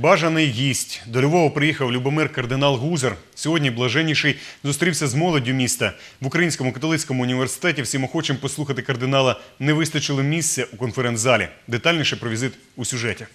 Бажаний гість. До Львова приїхав Любомир кардинал Гузар. Сьогодні блаженніший зустрівся з молоддю міста. В Українському католицькому університеті всім охочим послухати кардинала не вистачило місця у конференц-залі. Детальніше про візит у сюжеті.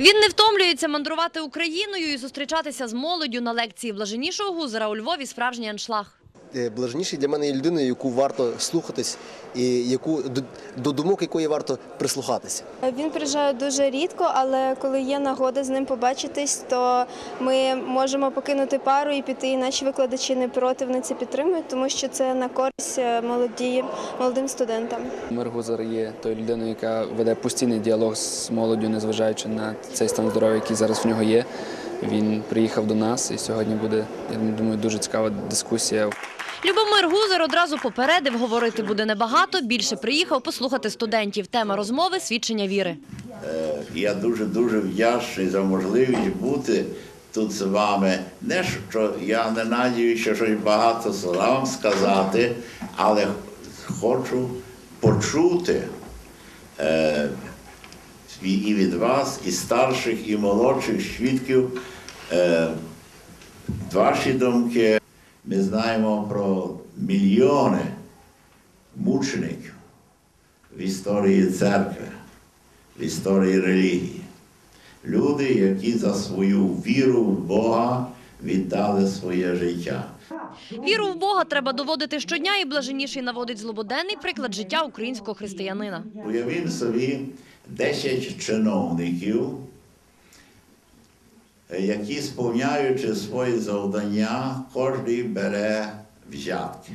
Він не втомлюється мандрувати Україною і зустрічатися з молоддю на лекції блаженнішого гузера у Львові справжній аншлаг. Е, для мене є людиною, яку варто слухатись, і яку до, до думок якої варто прислухатися. Він приїжджає дуже рідко, але коли є нагода з ним побачитись, то ми можемо покинути пару і піти. І наші викладачі не проти, вони це підтримують, тому що це на користь е, молоді, молодим студентам. Мир Гузар є тою людиною, яка веде постійний діалог з молоддю, незважаючи на цей стан здоров'я, який зараз в нього є. Він приїхав до нас і сьогодні буде, я думаю, дуже цікава дискусія. Любомир Гузер одразу попередив, говорити буде небагато, більше приїхав послухати студентів. Тема розмови – свідчення віри. Я дуже дуже вдячний за можливість бути тут з вами. Не що я не надію, що щось багато вам сказати, але хочу почути е, і від вас, і старших, і молодших свідків е, ваші думки. Ми знаємо про мільйони мучеників в історії церкви в історії релігії. Люди, які за свою віру в Бога віддали своє життя. Віру в Бога треба доводити щодня, і блаженніший наводить злободенний приклад життя українського християнина. Уявіть собі 10 чиновників, які, сповняючи свої завдання, кожен бере взятки.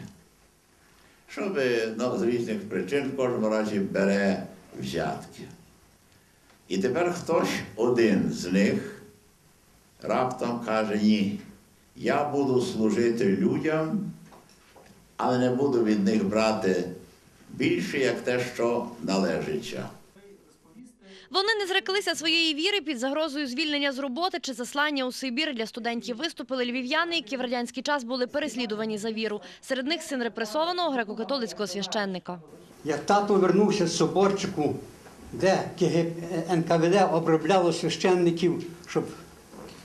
Щоб ну, з різних причин в кожному разі бере взятки. І тепер хтось один з них раптом каже, ні, я буду служити людям, але не буду від них брати більше, як те, що належиться. Вони не зреклися своєї віри під загрозою звільнення з роботи чи заслання у Сибір. Для студентів виступили львів'яни, які в радянський час були переслідувані за віру. Серед них син репресованого греко-католицького священника. Як тато вернувся з соборчику, де КГ НКВД обробляло священників, щоб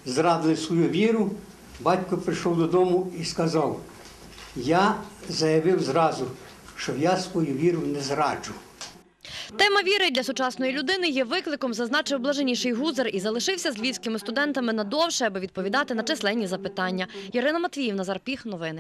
зрадили свою віру, батько прийшов додому і сказав: я заявив зразу, що я свою віру не зраджу. Тема віри для сучасної людини є викликом, зазначив блаженіший гузер і залишився з львівськими студентами надовше, аби відповідати на численні запитання. Ірина Матвіїв, Назар Піх, новини.